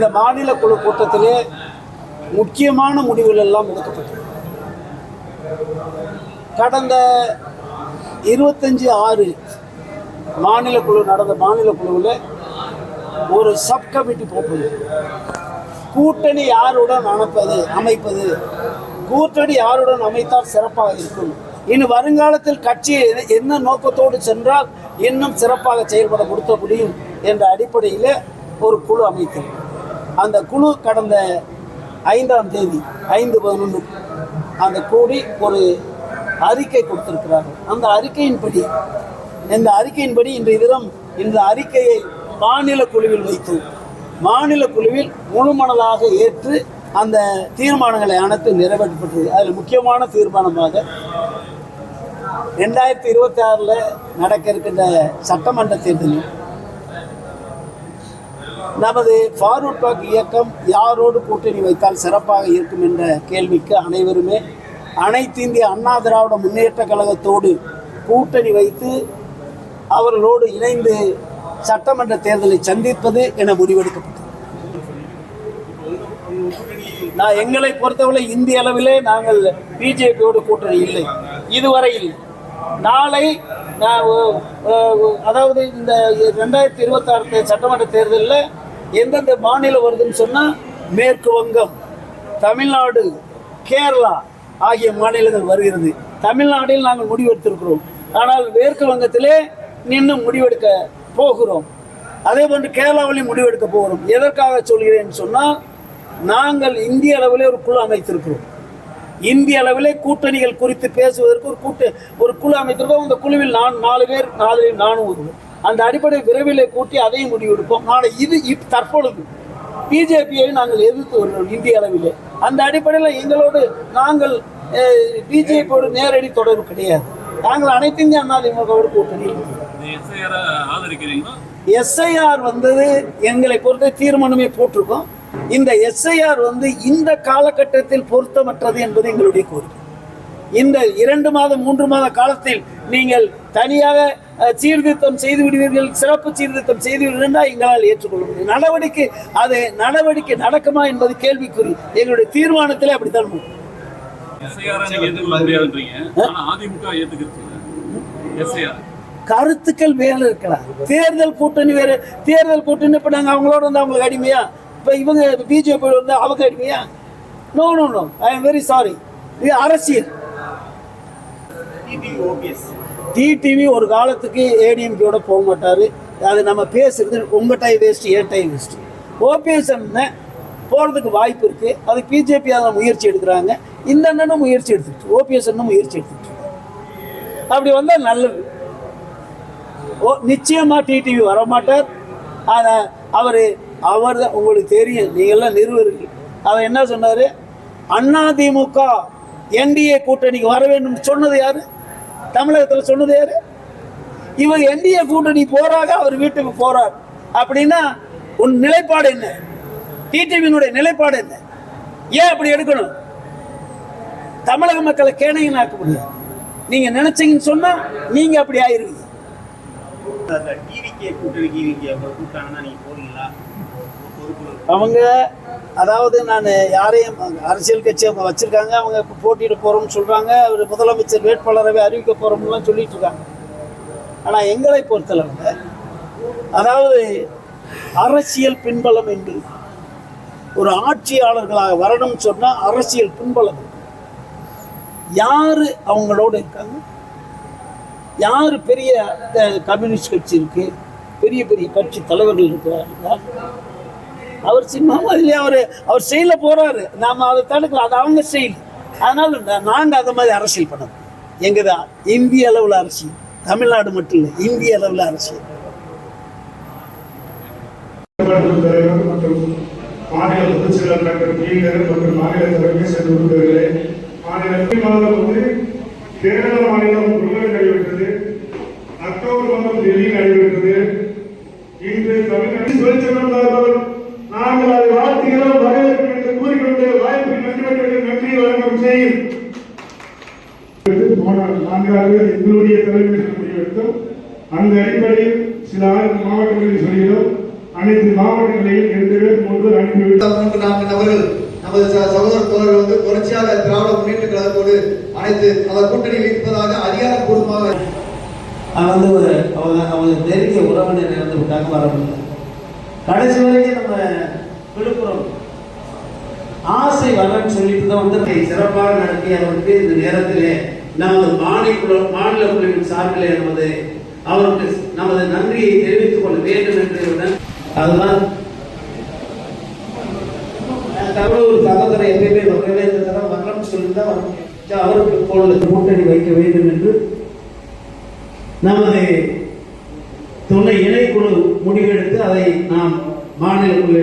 இந்த மாநில குழு கூட்டத்திலே முக்கியமான முடிவுகள் எல்லாம் எடுக்கப்பட்டது. கடந்த இருபத்தஞ்சு ஆறு மாநில குழு நடந்த மாநில குழுவில் ஒரு சப் கமிட்டி போப்பது கூட்டணி யாருடன் அமைப்பது அமைப்பது? கூட்டணி யாருடன் அமைத்தால் சிறப்பாக இருக்கும்? இன்னும் வருங்காலத்தில் கட்சி என்ன நோக்கத்தோடு சென்றால் இன்னும் சிறப்பாக செயல்பட கொடுக்க முடியும் என்ற அடிப்படையில் ஒரு குழு அமைத்தது அந்த குழு கடந்த ஐந்தாம் தேதி ஐந்து பதினொன்று அந்த கூடி ஒரு அறிக்கை கொடுத்திருக்கிறார்கள். அந்த அறிக்கையின்படி இந்த அறிக்கையின்படி இன்றைய தினம் இந்த அறிக்கையை மாநில குழுவில் வைத்து மாநில குழுவில் முழுமனதாக ஏற்று அந்த தீர்மானங்களை அனைத்து நிறைவேற்றப்பட்டது. அதில் முக்கியமான தீர்மானமாக ரெண்டாயிரத்தி இருபத்தி ஆறில் நடக்க இருக்கின்ற சட்டமன்ற தேர்தலில் நமது ஃபார்வர்ட் பாக் இயக்கம் யாரோடு கூட்டணி வைத்தால் சிறப்பாக இருக்கும் என்ற கேள்விக்கு அனைவருமே அனைத்து இந்திய அண்ணா திராவிட முன்னேற்ற கழகத்தோடு கூட்டணி வைத்து அவர்களோடு இணைந்து சட்டமன்ற தேர்தலை சந்திப்பது என முடிவெடுக்கப்பட்டது. நான் எங்களை பொறுத்தவரை இந்திய அளவிலே நாங்கள் பிஜேபியோடு கூட்டணி இல்லை. இதுவரை இல்லை. நாளை நான் அதாவது இந்த ரெண்டாயிரத்தி இருபத்தாறு சட்டமன்ற தேர்தலில் எந்தெந்த மாநிலம் வருதுன்னு சொன்னால் மேற்கு வங்கம் தமிழ்நாடு கேரளா ஆகிய மாநிலங்கள் வருகிறது. தமிழ்நாட்டில் நாங்கள் முடிவெடுத்திருக்கிறோம். ஆனால் மேற்கு வங்கத்திலே நின்று முடிவெடுக்க போகிறோம். அதே போன்று கேரளாவிலையும் முடிவெடுக்க போகிறோம். எதற்காக சொல்கிறேன் சொன்னால் நாங்கள் இந்திய அளவிலே ஒரு குழு அமைத்திருக்கிறோம். இந்திய அளவிலே கூட்டணிகள் குறித்து பேசுவதற்கு ஒரு கூட்ட ஒரு குழு அமைத்திருக்கோம் அந்த குழுவில் நான் நாலு பேர் நாலு நானும் ஒருவர் அந்த அடிப்படை விரைவிலே கூட்டி அதையும் முடிவெடுப்போம். நாளை இது இப் தற்பொழுது பிஜேபியை நாங்கள் எதிர்த்து வருகிறோம் இந்திய அளவிலே. அந்த அடிப்படையில் எங்களோடு நாங்கள் பிஜேபியோடு நேரடி தொடர்பு கிடையாது. நாங்கள் அனைத்து இந்திய அண்ணா திமுகவோடு எஸ்ஐஆர் வந்தது எங்களை பொறுத்த தீர்மானமே போட்டிருக்கோம். இந்த எஸ்ஐஆர் வந்து இந்த காலகட்டத்தில் பொருத்தமற்றது என்பது எங்களுடைய கோரிக்கை. இந்த இரண்டு மாதம் மூன்று மாத காலத்தில் நீங்கள் தனியாக சீர்திருத்தம் செய்து விடுவீர்கள் சிறப்பு சீர்திருத்தம் செய்து விடுவீர்கள் எங்களால் ஏற்றுக்கொள்ள முடியும். நடவடிக்கை அது நடவடிக்கை நடக்குமா என்பது கேள்விக்குறி. எங்களுடைய தீர்மானத்திலே அப்படித்தான் கருத்துக்கள் வேற இருக்கலாம். தேர்தல் கூட்டணி வேற. தேர்தல் கூட்டணி இப்ப நாங்க அவங்களோட வந்து அவங்களுக்கு அடிமையா? இப்ப இவங்க பிஜேபி வந்து அவங்க அடிமையா? No no no I am very sorry இது அரசியல். டிடிவி ஒரு காலத்துக்கு ஏடிஎம்கேயோட போக மாட்டார். அது நம்ம பேசுறது உங்கள் டைம் வேஸ்ட்டு ஏன் டைம் வேஸ்ட்டு ஓபிஎஸ் அண்ணன் போகிறதுக்கு வாய்ப்பு இருக்குது அது பிஜேபி அதில் முயற்சி எடுக்கிறாங்க. இந்த அண்ணனும் முயற்சி எடுத்துக்கிட்டு ஓபிஎஸ் முயற்சி எடுத்துக்கிட்டு அப்படி வந்தால் நல்லது. ஓ நிச்சயமாக டிடிவி வரமாட்டார். ஆனால் அவர் அவர் தான் உங்களுக்கு தெரியும். நீங்கள்லாம் நிறுவர்கள் அவர் என்ன சொன்னார்? அதிமுக என்டிஏ கூட்டணிக்கு வர வேண்டும் சொன்னது யாரு? தமிழகத்தில் சொன்னது யாரு? இவர் என்டிஏ கூட்டணி போறாக அவர் வீட்டுக்கு போறார். அப்படின்னா உன் நிலைப்பாடு என்ன? டிடிவியினுடைய நிலைப்பாடு என்ன? ஏன் அப்படி எடுக்கணும்? தமிழக மக்களை ஆக்க முடியாது நீங்க நினைச்சீங்கன்னு சொன்னா நீங்க அப்படி ஆயிருவீங்க. அவங்க அதாவது நான் யாரையும் அரசியல் கட்சி அவங்க வச்சுருக்காங்க அவங்க இப்போ போட்டியிட போகிறோம்னு சொல்கிறாங்க அவர் முதலமைச்சர் வேட்பாளரவே அறிவிக்க போகிறோம்லாம் சொல்லிட்டு இருக்காங்க. ஆனால் எங்களை பொறுத்தளவில் அதாவது அரசியல் பின்பலம் என்று ஒரு ஆட்சியாளர்களாக வரணும்னு சொன்னால் அரசியல் பின்பலம். யார் அவங்களோட இருக்காங்க? யார் பெரிய கம்யூனிஸ்ட் கட்சி இருக்குது பெரிய பெரிய கட்சி தலைவர்கள் இருக்கிறாங்க அவர் சின்னமா இல்லையா அவர் அவர் செயல போறாரு. நாம அதை தடுக்கலாம். அது அவங்க செயல். அதனால நாங்க அந்த மாதிரி அரசியல் பண்ணோம் எங்கதான் இந்திய அளவுல அரசியல் தமிழ்நாடு மட்டும் இல்லை இந்திய அளவுல அரசியல் மற்றும் மாநில மற்றும் மாநில தலைமை மாநில வந்து கேரள மாநிலம் நடைபெற்றது அக்டோபர் மாதம் டெல்லியில் நடைபெற்றது இன்று தமிழ்நாட்டில் சுழற்சிவர்கள் நாங்கள் அதை வாழ்த்துகிறோம் வரவேற்கிறோம் என்று கூறிக்கொண்டு வாய்ப்பு நன்றி நன்றி வழங்கும் செய்யும் போன நான்காவது எங்களுடைய தலைமையில் முடிவெடுத்தோம் அந்த அடிப்படையில் சில மாவட்டங்களில் சொல்கிறோம். அனைத்து மாவட்டங்களையும் இரண்டு பேர் மூன்று அனுப்பிவிட்டார் மூன்று நான்கு நபர்கள் நமது சகோதர தோழர்கள் வந்து தொடர்ச்சியாக திராவிட முன்னேற்ற கழகத்தோடு அனைத்து அவர் கூட்டணியில் இருப்பதாக அதிகாரப்பூர்வமாக வந்து ஒரு அவங்க அவங்க நெருங்கிய உறவினர் இறந்து விட்டாங்க வர முடியல கடைசி வரைக்கும் நம்ம விழுப்புரம் ஆசை வரன்னு சொல்லிட்டு தான் வந்து சிறப்பாக நடத்தி அவருக்கு இந்த நேரத்திலே நமது மாநில மாநில குழுவின் சார்பிலே நமது அவருக்கு நமது நன்றியை தெரிவித்துக் கொள்ள வேண்டும் என்பதுடன் அதுதான் தமிழ் ஒரு சகோதரர் எப்பயுமே வரவே இந்த தரம் சொல்லி தான் அவருக்கு இப்பொழுது கூட்டணி வைக்க வேண்டும் என்று நமது துணை இணைக்குழு முடிவெடுத்து அதை நாம் மாநிலக்குழு